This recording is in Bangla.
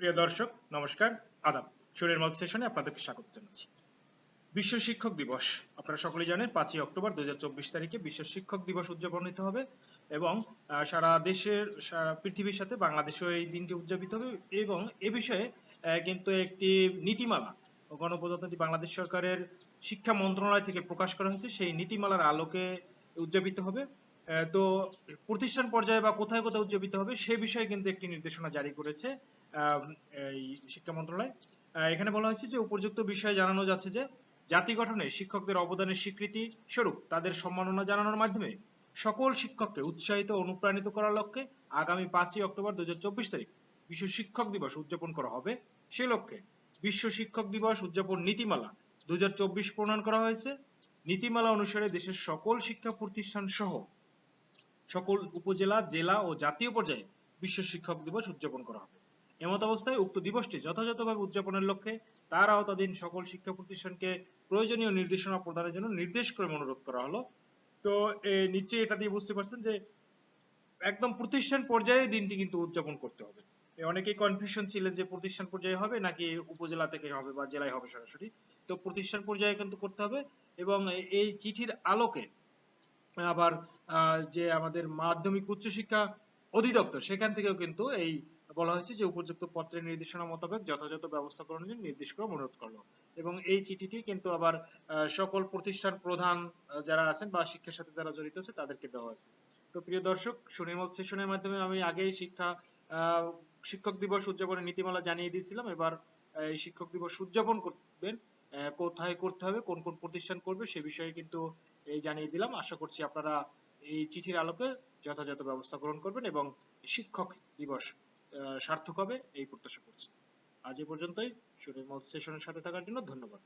প্রিয় দর্শক, নমস্কার, আদাব। সুরের মল সেশনে আপনাদেরকে স্বাগত জানাচ্ছি। বিশ্ব শিক্ষক দিবস, আপনারা সকলেই জানেন, পাঁচই অক্টোবর দুই তারিখে বিশ্ব শিক্ষক দিবস উদযাপনিত হবে এবং সারা দেশের, সারা পৃথিবীর সাথে বাংলাদেশেও এই দিনটি উদযাপিত হবে এবং এ বিষয়ে কিন্তু একটি নীতিমালা গণপ্রজাতন্ত্রী বাংলাদেশ সরকারের শিক্ষা মন্ত্রণালয় থেকে প্রকাশ করা হয়েছে। সেই নীতিমালার আলোকে উদযাপিত হবে। তো প্রতিষ্ঠান পর্যায়ে বা কোথায় কোথায় উদযাপিত হবে সে বিষয়ে কিন্তু একটি নির্দেশনা জারি করেছে এই শিক্ষা মন্ত্রণালয়। এখানে বলা হয়েছে যে উপযুক্ত বিষয়ে জানানো যাচ্ছে যে জাতি গঠনে শিক্ষকদের অবদানের স্বীকৃতি স্বরূপ তাদের সম্মাননা জানানোর মাধ্যমে সকল শিক্ষককে উৎসাহিত অনুপ্রাণিত করার লক্ষ্যে আগামী পাঁচই অক্টোবর দুই হাজার চব্বিশ তারিখ বিশ্ব শিক্ষক দিবস উদযাপন করা হবে। সে লক্ষ্যে বিশ্ব শিক্ষক দিবস উদযাপন নীতিমালা দুই হাজার চব্বিশ প্রণয়ন করা হয়েছে। নীতিমালা অনুসারে দেশের সকল শিক্ষা প্রতিষ্ঠান সহ সকল উপজেলা, জেলা ও জাতীয় পর্যায়ে বিশ্ব শিক্ষক দিবস উদযাপন করা হবে। এমত অবস্থায় উক্ত দিবসটি যথাযথভাবে উদযাপনের লক্ষ্যে তার আওতাধীন সকল শিক্ষা প্রতিষ্ঠানকে প্রয়োজনীয় নির্দেশনা প্রদানের জন্য নির্দেশ করে অনুরোধ করা হলো। তো নিচে এটা দিয়ে বুঝতে পারছেন যে একদম প্রতিষ্ঠান পর্যায়ে দিনটি কিন্তু উদযাপন করতে হবে। এ, অনেকেই কনফিউশন ছিলেন যে প্রতিষ্ঠান পর্যায়ে হবে নাকি উপজেলা থেকে হবে বা জেলায় হবে সরাসরি। তো প্রতিষ্ঠান পর্যায়ে কিন্তু করতে হবে এবং এই চিঠির আলোকে আবার যে আমাদের মাধ্যমিক উচ্চশিক্ষা অধিদপ্তর, সেখান থেকেও কিন্তু এই বলা হয়েছে যে উপযুক্ত পত্রের নির্দেশনা মোতাবেক যথাযথ ব্যবস্থা গ্রহণের জন্য নির্দেশ করে অনুরোধ করল। এবং এই চিঠিটি কিন্তু আবার সকল প্রতিষ্ঠান প্রধান যারা আছেন বা শিক্ষার সাথে যারা জড়িত আছে, তাদেরকে দেওয়া আছে। তো প্রিয় দর্শক, সুনির্মল সেশনের মাধ্যমে আমি আগেই শিক্ষা শিক্ষক দিবস উদযাপনের নীতিমালা জানিয়ে দিয়েছিলাম। এবার এই শিক্ষক দিবস উদযাপন করবেন কোথায় করতে হবে, কোন কোন প্রতিষ্ঠান করবে সে বিষয়ে কিন্তু এই জানিয়ে দিলাম। আশা করছি আপনারা এই চিঠির আলোকে যথাযথ ব্যবস্থা গ্রহণ করবেন এবং শিক্ষক দিবস সার্থক হবে, এই প্রত্যাশা করছি। আজ এ পর্যন্তই। সুনির্মল সেশনের সাথে থাকার জন্য ধন্যবাদ।